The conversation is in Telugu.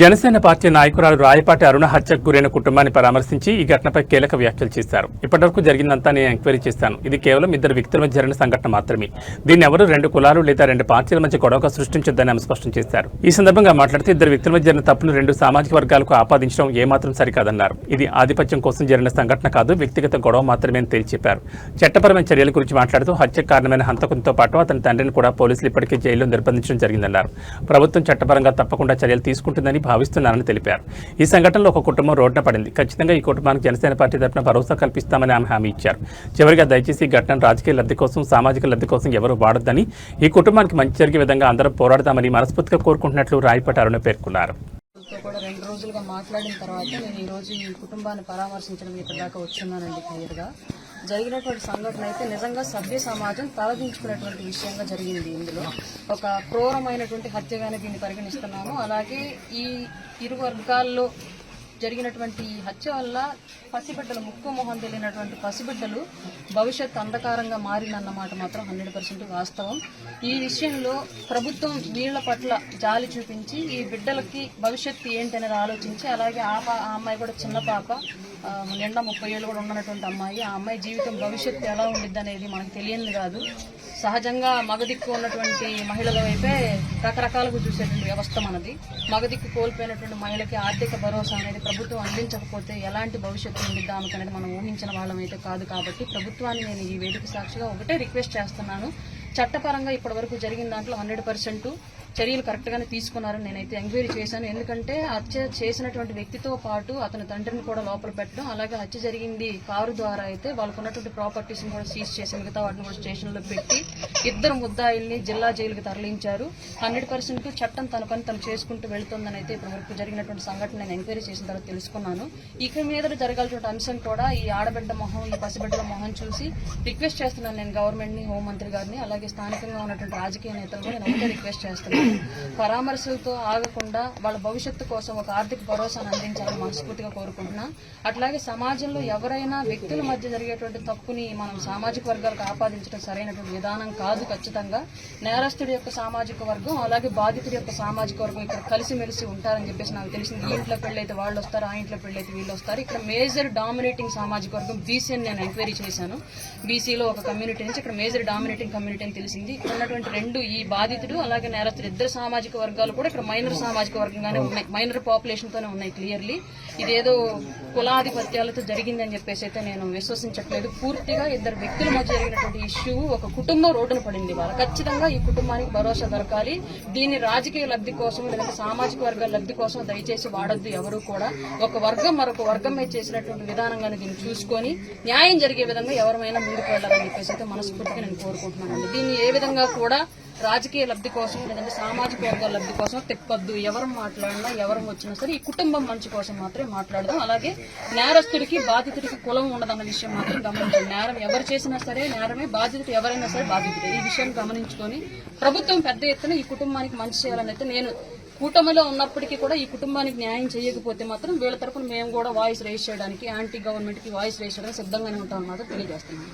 జనసేన పార్టీ నాయకురాలు రాయపాటి అరుణ హత్యకు గురైన కుటుంబాన్ని పరామర్శించి ఈ ఘటనపై కీలక వ్యాఖ్యలు చేశారు. ఇప్పటివరకు జరిగిందంతా నేను ఎంక్వైరీ చేశాను. ఇది కేవలం ఇద్దరు వ్యక్తుల మధ్య జరిగిన సంఘటన మాత్రమే. దీన్ని ఎవరు రెండు కులాలు లేదా రెండు పార్టీల మధ్య గొడవగా సృష్టించొద్దని ఆమె స్పష్టం చేశారు. ఈ సందర్భంగా మాట్లాడుతూ ఇద్దరు వ్యక్తుల మధ్య జరిగిన తప్పును రెండు సామాజిక వర్గాలకు ఆపాదించడం ఏమాత్రం సరికాదన్నారు. ఇది ఆధిపత్యం కోసం జరిగిన సంఘటన కాదు వ్యక్తిగత గొడవ మాత్రమే అని తేల్చి చట్టపరమైన చర్యల గురించి మాట్లాడుతూ హత్య కారణమైన హంతకునితో పాటు అతని తండ్రిని కూడా పోలీసులు ఇప్పటికే జైల్లో నిర్బంధించడం జరిగిందన్నారు. ప్రభుత్వం చట్టపరంగా తప్పకుండా చర్యలు తీసుకుంటుందని భావిస్తున్నారని తెలిపారు. ఈ సంఘటనలో ఒక కుటుంబం రోడ్డున పడింది. ఖచ్చితంగా ఈ కుటుంబానికి జనసేన పార్టీ తరఫున భరోసా కల్పిస్తామని ఆమె హామీ ఇచ్చారు. చివరిగా దయచేసి ఈ ఘటన రాజకీయ లబ్ధి కోసం సామాజిక లబ్ధి కోసం ఎవరు వాడొద్దని ఈ కుటుంబానికి మంచి జరిగే విధంగా అందరం పోరాడదామని మనస్ఫూర్తిగా కోరుకుంటున్నట్లు రాయపాటి అరుణ పేర్కొన్నారు. కూడా రెండు రోజులుగా మాట్లాడిన తర్వాత నేను ఈ రోజు ఈ కుటుంబాన్ని పరామర్శించడం ఇక్కడ దాకా వచ్చున్నానండి క్లియర్గా. జరిగినటువంటి సంఘటన అయితే నిజంగా సభ్య సమాజం తలదించుకునేటువంటి విషయంగా జరిగింది ఇందులో. ఒక క్రూరమైనటువంటి హత్యగానే దీన్ని పరిగణిస్తున్నాము. అలాగే ఈ ఇరు వర్గాల్లో జరిగినటువంటి హత్య వల్ల పసిబిడ్డలు ముక్కు మొహం తెలియనటువంటి పసిబిడ్డలు భవిష్యత్ అంధకారంగా మారిందన్నమాట మాత్రం హండ్రెడ్ పర్సెంట్ వాస్తవం. ఈ విషయంలో ప్రభుత్వం వీళ్ళ పట్ల జాలి చూపించి ఈ బిడ్డలకి భవిష్యత్తు ఏంటి ఆలోచించి అలాగే ఆ ఆ అమ్మాయి కూడా చిన్న పాప నిండా ముప్పై ఏళ్ళు కూడా ఉన్నటువంటి అమ్మాయి ఆ అమ్మాయి జీవితం భవిష్యత్తు ఎలా ఉండిద్ది అనేది మనకు తెలియదు కాదు. సహజంగా మగదిక్కు ఉన్నటువంటి మహిళల వైపే రకరకాలుగా చూసేటువంటి వ్యవస్థ మనది. మగదిక్కు కోల్పోయినటువంటి మహిళకి ఆర్థిక భరోసా అనేది ప్రభుత్వం అందించకపోతే ఎలాంటి భవిష్యత్తు ఉండిద్దా అనేది మనం ఊహించిన వాళ్ళం అయితే కాదు కాబట్టి ప్రభుత్వాన్ని నేను ఈ వేదిక సాక్షిగా ఒకటే రిక్వెస్ట్ చేస్తున్నాను. చట్టపరంగా ఇప్పటివరకు జరిగిన దాంట్లో హండ్రెడ్ పర్సెంట్ చర్యలు కరెక్ట్గానే తీసుకున్నారని నేనైతే ఎంక్వైరీ చేశాను. ఎందుకంటే హత్య చేసినటువంటి వ్యక్తితో పాటు అతని తండ్రిని కూడా లోపల పెట్టడం అలాగే హత్య జరిగింది కారు ద్వారా అయితే వాళ్ళకు ఉన్నటువంటి ప్రాపర్టీస్ని కూడా సీజ్ చేసి మిగతా వాటిని కూడా స్టేషన్లో పెట్టి ఇద్దరు ముద్దాయిల్ని జిల్లా జైలుకి తరలించారు. హండ్రెడ్ పర్సెంట్ చట్టం తన పని తను చేసుకుంటూ వెళుతుందని అయితే ఇప్పటివరకు జరిగినటువంటి సంఘటన నేను ఎంక్వైరీ చేసిన తర్వాత తెలుసుకున్నాను. ఇక మీద జరగాల్సిన అంశం కూడా ఈ ఆడబిడ్డ మొహం ఈ పసిబిడ్డల మొహం చూసి రిక్వెస్ట్ చేస్తున్నాను నేను గవర్నమెంట్ని హోంమంత్రి గారిని అలాగే స్థానికంగా ఉన్నటువంటి రాజకీయ నేతలను నేను ఒకటే రిక్వెస్ట్ చేస్తున్నాను. పరామర్శలతో ఆగకుండా వాళ్ళ భవిష్యత్తు కోసం ఒక ఆర్థిక భరోసాను అందించాలని మనస్ఫూర్తిగా కోరుకుంటున్నా. అట్లాగే సమాజంలో ఎవరైనా వ్యక్తుల మధ్య జరిగేటువంటి తప్పుని మనం సామాజిక వర్గాలకు ఆపాదించడం సరైనటువంటి విధానం కాదు ఖచ్చితంగా. నేరస్తుడి యొక్క సామాజిక వర్గం అలాగే బాధితుడి యొక్క సామాజిక వర్గం ఇక్కడ కలిసిమెలిసి ఉంటారని చెప్పేసి నాకు తెలిసింది. ఈ ఇంట్లో పెళ్ళైతే వాళ్ళు వస్తారు ఆ ఇంట్లో పెళ్ళైతే వీళ్ళు వస్తారు. ఇక్కడ మేజర్ డామినేటింగ్ సామాజిక వర్గం బీసీ అని నేను ఎంక్వైరీ చేశాను. బీసీలో ఒక కమ్యూనిటీ నుంచి ఇక్కడ మేజర్ డామినేటింగ్ కమ్యూనిటీ అని తెలిసింది. ఇక్కడ ఉన్నటువంటి రెండు ఈ బాధితుడు అలాగే నేరస్తుడి ఇద్దరు సామాజిక వర్గాలు కూడా ఇక్కడ మైనర్ సామాజిక వర్గంగానే ఉన్నాయి. మైనర్ పాపులేషన్ తోనే ఉన్నాయి క్లియర్లీ. ఇదేదో కులాధిపత్యాలతో జరిగింది అని చెప్పేసి అయితే నేను విశ్వసించట్లేదు. పూర్తిగా ఇద్దరు వ్యక్తుల మధ్య జరిగినటువంటి ఇష్యూ ఒక కుటుంబం రోడ్డున పడింది వాళ్ళ ఖచ్చితంగా ఈ కుటుంబానికి భరోసా దొరకాలి. దీన్ని రాజకీయ లబ్ధి కోసం లేదంటే సామాజిక వర్గాల లబ్ధి కోసం దయచేసి వాడద్దు ఎవరు కూడా. ఒక వర్గం మరొక వర్గం మీద చేసినటువంటి విధానంగానే దీన్ని చూసుకొని న్యాయం జరిగే విధంగా ఎవరైనా ముందుకు వెళ్ళాలని చెప్పేసి అయితే మనస్ఫూర్తిగా నేను కోరుకుంటున్నాను దీన్ని ఏ విధంగా కూడా రాజకీయ లబ్ధి కోసం లేదంటే సామాజిక వర్గాల లబ్ధి కోసం తిప్పొద్దు. ఎవరు మాట్లాడినా ఎవరు వచ్చినా సరే ఈ కుటుంబం మంచి కోసం మాత్రమే మాట్లాడదాం. అలాగే నేరస్తుడికి బాధితుడికి కులం ఉండదన్న విషయం మాత్రం గమనించాలి నేరం ఎవరు చేసినా సరే నేరమే బాధితుడు ఎవరైనా సరే బాధితుడే. ఈ విషయం గమనించుకొని ప్రభుత్వం పెద్ద ఎత్తున ఈ కుటుంబానికి మంచి చేయాలని అయితే నేను కూటమిలో ఉన్నప్పటికీ కూడా ఈ కుటుంబానికి న్యాయం చేయకపోతే మాత్రం వీళ్ళ తరఫున మేము కూడా వాయిస్ రేస్ చేయడానికి యాంటీ గవర్నమెంట్కి వాయిస్ రేస్ చేయడానికి సిద్ధంగానే ఉంటాం అన్నమాట తెలియజేస్తున్నాను.